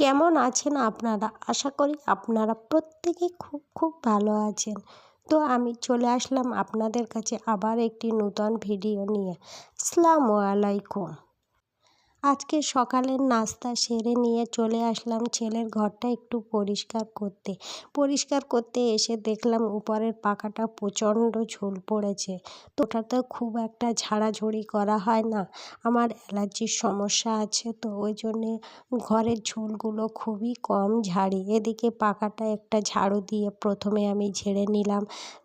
কেমন আছেন আপনারা? আশা করি আপনারা প্রত্যেকে খুব খুব ভালো আছেন। তো আমি চলে আসলাম আপনাদের কাছে আবার একটি নূতন ভিডিও নিয়ে। আসসালামু আলাইকুম। আজকে সকালের নাস্তা সেরে নিয়ে চলে আসলাম ছেলের ঘরটা একটু পরিষ্কার করতে। পরিষ্কার করতে এসে দেখলাম উপরের পাখাটা প্রচণ্ড ঝোল পড়েছে। তো ওটাতে খুব একটা ঝাড়াঝুড়ি করা হয় না। আমার অ্যালার্জির সমস্যা আছে, তো ওই জন্যে ঘরের ঝোলগুলো খুবই কম ঝাড়ি। এদিকে পাখাটা একটা ঝাড়ু দিয়ে প্রথমে আমি ঝেড়ে নিলাম,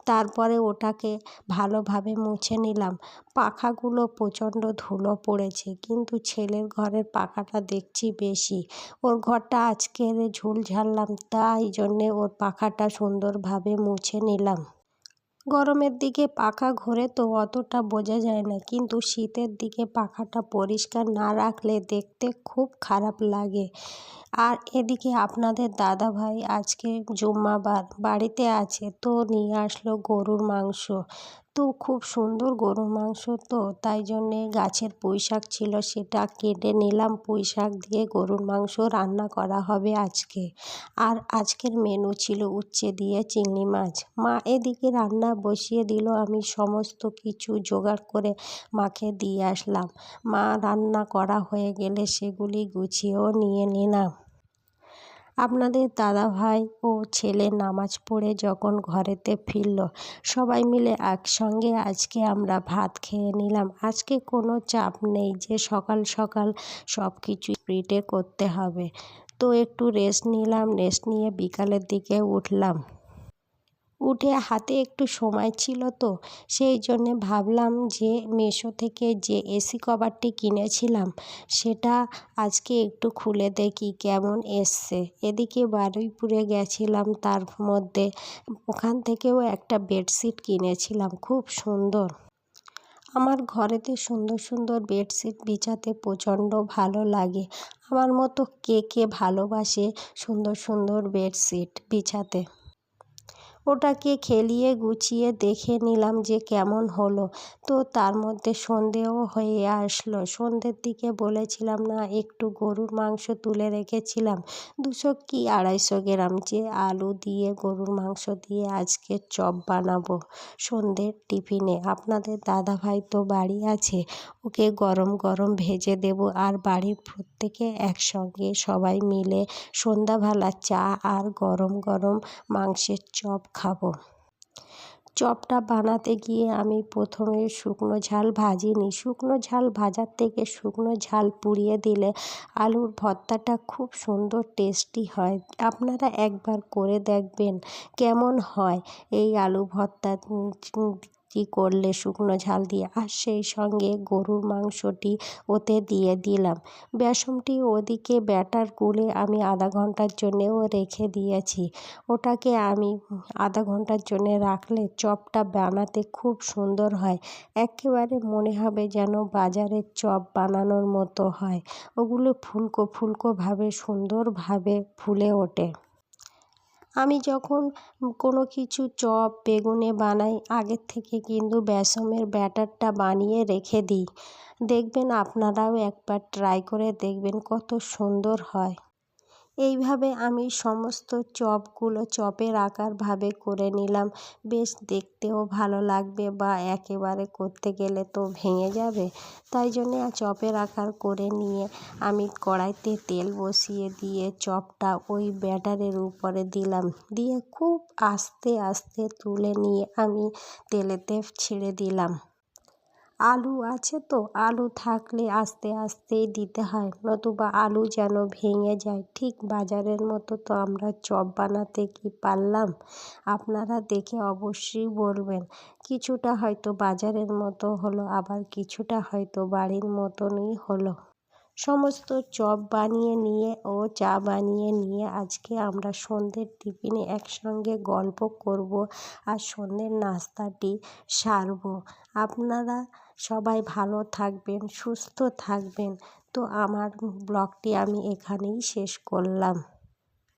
তারপরে ওটাকে ভালোভাবে মুছে নিলাম। পাখাগুলো প্রচণ্ড ধুলো পড়েছে, কিন্তু ছেলের ঘরের পাখাটা দেখছি বেশি। ওর ঘরটা আজকের ঝুল ঝাড়লাম, তাই জন্যে ওর পাখাটা সুন্দরভাবে মুছে নিলাম। গরমের দিকে পাখা ঘোরে তো অতটা বোঝা যায় না, কিন্তু শীতের দিকে পাখাটা পরিষ্কার না রাখলে দেখতে খুব খারাপ লাগে। আর এদিকে আপনাদের দাদা ভাই আজকে জুম্মাবার, বাড়িতে আছে তো নিয়ে আসলো গরুর মাংস। তো খুব সুন্দর গরুর মাংস তো, তাই জন্যে গাছের পুঁই শাক ছিল সেটা কেটে নিলাম। পুঁই শাক দিয়ে গরুর মাংস রান্না করা হবে আজকে। আর আজকের মেনু ছিল উচ্ছে দিয়ে চিংড়ি মাছ। মা এদিকে রান্না বসিয়ে দিল, আমি সমস্ত কিছু জোগাড় করে মাকে দিয়ে আসলাম। মা, রান্না করা হয়ে গেলে সেগুলি গুছিয়েও নিয়ে নিলাম। আপনাদের দাদা ভাই ও ছেলে নামাজ পড়ে যখন ঘরেতে ফিরল, সবাই মিলে একসঙ্গে আজকে আমরা ভাত খেয়ে নিলাম। আজকে কোনো চাপ নেই যে সকাল সকাল সব কিছু স্পিডে করতে হবে। তো একটু রেস্ট নিলাম রেস্ট নিয়ে বিকালের দিকে উঠলাম। উঠে হাতে একটু সময় ছিল তো, সেই জন্যে ভাবলাম যে মেশো থেকে যে এসি কভারটি কিনেছিলাম, সেটা আজকে একটু খুলে দেখি কেমন এসছে। এদিকে বারুইপুরে গেছিলাম, তার মধ্যে ওখান থেকেও একটা বেডশিট কিনেছিলাম, খুব সুন্দর। আমার ঘরেতে সুন্দর সুন্দর বেডশিট বিছাতে প্রচণ্ড ভালো লাগে। আমার মতো কে কে ভালোবাসে সুন্দর সুন্দর বেডশিট বিছাতে। ওটাকে খেলিয়ে গুছিয়ে দেখে নিলাম যে কেমন হলো। তো তার মধ্যে সন্ধেও হয়ে আসলো। সন্ধ্যের দিকে বলেছিলাম, না, একটু গরুর মাংস তুলে রেখেছিলাম। দুশো কি আড়াইশো গ্রাম যে আলু দিয়ে গরুর মাংস দিয়ে আজকে চপ বানাবো সন্ধ্যের টিফিনে। আপনাদের দাদা ভাই তো বাড়ি আছে, ওকে গরম গরম ভেজে দেব আর বাড়ির প্রত্যেকে একসঙ্গে সবাই মিলে সন্ধ্যাবেলা চা আর গরম গরম মাংসের চপ খাব। চপটা বানাতে গিয়ে আমি প্রথমে শুকনো ঝাল ভাজিনি। শুকনো ঝাল ভাজার থেকে শুকনো ঝাল পুড়িয়ে দিলে আলুর ভর্তাটা খুব সুন্দর টেস্টি হয়। আপনারা একবার করে দেখবেন কেমন হয় এই আলু ভর্তা কী করলে শুকনো ঝাল দিয়ে? আর সেই সঙ্গে গরুর মাংসটি ওতে দিয়ে দিলাম। বেসনটি ওদিকে ব্যাটার গুলে আমি আধা ঘণ্টার জন্যেও রেখে দিয়েছি। ওটাকে আমি আধা ঘণ্টার জন্যে রাখলে চপটা বানাতে খুব সুন্দর হয়। একেবারে মনে হবে যেন বাজারের চপ বানানোর মতো হয়। ওগুলো ফুলকো ফুলকোভাবে সুন্দরভাবে ফুলে ওঠে। আমি যখন কোনো কিছু চপ, বেগুনে বানাই, আগের থেকে কিন্তু বেসনের ব্যাটারটা বানিয়ে রেখে দিই। দেখবেন আপনারাও একবার ট্রাই করে দেখবেন কত সুন্দর হয়। এইভাবে আমি সমস্ত চপগুলো চপের আকারভাবে করে নিলাম। বেশ দেখতেও ভালো লাগবে বা একেবারে করতে গেলে তো ভেঙে যাবে। তাই জন্যে চপের আকার করে নিয়ে আমি কড়াইতে তেল বসিয়ে দিয়ে চপটা ওই ব্যাটারের উপরে দিলাম। দিয়ে খুব আস্তে আস্তে তুলে নিয়ে আমি তেলেতে ছেড়ে দিলাম। আলু আছে তো? আলু থাকলে আস্তে আস্তেই দিতে হয়, নতুবা আলু যেন ভেঙে যায়। ঠিক বাজারের মতো তো আমরা চপ বানাতে কি পারলাম? আপনারা দেখে অবশ্যই বলবেন। কিছুটা হয়তো বাজারের মতো হলো, আবার কিছুটা হয়তো বাড়ির মতনই হলো। সমস্ত চপ বানিয়ে নিয়ে ও চা বানিয়ে নিয়ে আজকে আমরা সন্ধ্যের টিফিনে একসঙ্গে গল্প করব আর সন্ধ্যের নাস্তাটি সারব। আপনারা সবাই ভালো থাকবেন সুস্থ থাকবেন। তো আমার ব্লগটি আমি এখানেই শেষ করলাম।